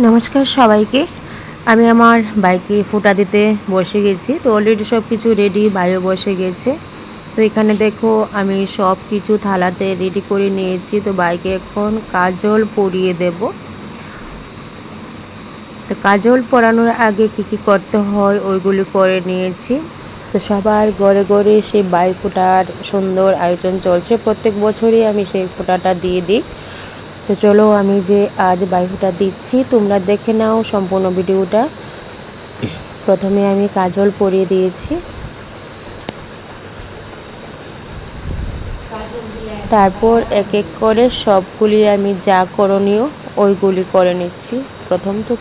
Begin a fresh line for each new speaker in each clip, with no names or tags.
নমস্কার সবাইকে। আমি আমার বাইকে ফোঁটা দিতে বসে গেছি। তো অলরেডি সব কিছু রেডি বাইরে বসে গেছে। তো এখানে দেখো, আমি সব কিছু থালাতে রেডি করে নিয়েছি। তো বাইকে এখন কাজল পরিয়ে দেব। তো কাজল পরানোর আগে কি কি করতে হয়, ওইগুলি করে নিয়েছি। তো সবার ঘরে ঘরে সেই বাইক ফোটার সুন্দর আয়োজন চলছে। প্রত্যেক বছরই আমি সেই ফোঁটাটা দিয়ে দিই। তো চলো আমি যে আজ বাইকটা দিচ্ছি, তোমরা দেখে নাও সম্পূর্ণ ভিডিওটা। প্রথমে আমি কাজল পরিয়ে দিয়েছি। তারপর এক এক করে সবগুলি আমি যা করণীয়, ওইগুলি করে নিচ্ছি। প্রথম তো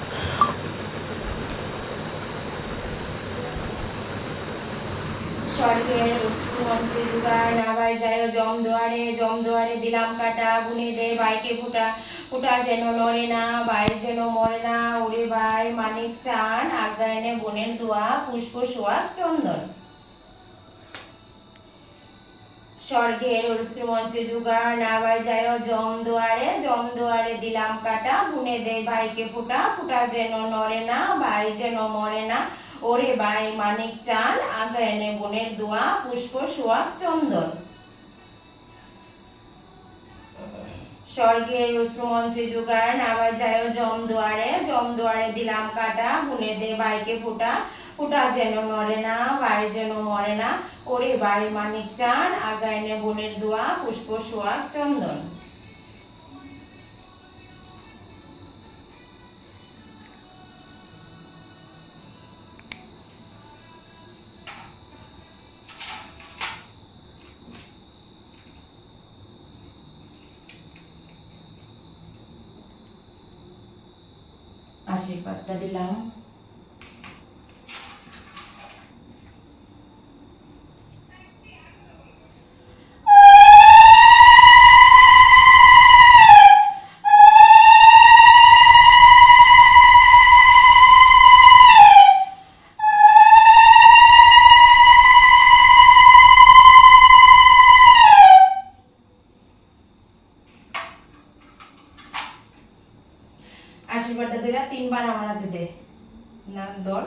স্বর্গের মঞ্চে জুগার নাবাই যায় জম দোয়ারে জম দোয়ারে দিলাম কাটা, গুনে দে বাইকে ফুটা ফুটা যেন নড়ে না বাই যেন মরে না, ওরে ভাই মানিক চান দোয়া, পুষ্প চন্দন। স্বর্গের অশ্রু মঞ্চে নাবাই যায় জম দোয়ারে জম দোয়ারে দিলাম কাটা বুনে দে ভাইকে ফুটা ফুটা যেন নড়ে না ভাই যেন মরে না ওরে ভাই মানিক চান আগায়নে বনের দোয়া, পুষ্প, সোয়াগ, চন্দন। স্বর্গের রুসু মঞ্চে জোগাড় আবার যায় জম দুয়ারে জম দুয়ারে দিলাম কাটা, বুনে দে ভাইকে ফুটা ফুটা যেন মরে না, ভাই যেন মরে না। ওরে ভাই মানিক চান আগায়নে বনের দোয়া, পুষ্প, সোয়াগ, চন্দন। আশীর্বাদটা দিলাম। আশীর্বাদটা দিলা তিনবার আমার হাতে দে। না দর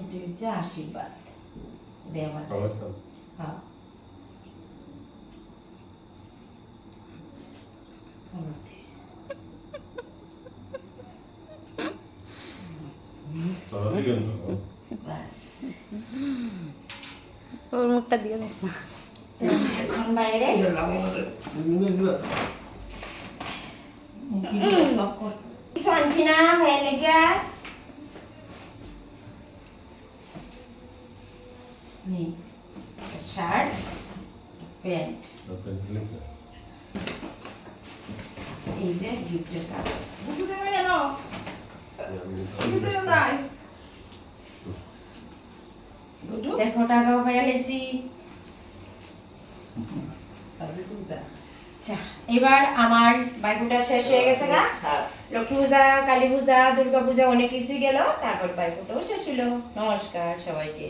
এটা হচ্ছে আশীর্বাদ। দে আমার হ্যাঁ।
ওর মুখটা দিয়ে দিস না।
এখন বাইরে কিছু আনছি না ভাইয়ের লেগে শার্ট প্যান্ট এই যে গিফটের কাগজ দেখো টাকাও পাইয়া লেছি আচ্ছা এবার আমার বাইকুটা শেষ হয়ে গেছে গা। লক্ষ্মী পূজা কালী পূজা দুর্গা পূজা অনেক কিছুই গেল। তারপর বাইকুটাও শেষ হলো। নমস্কার সবাইকে।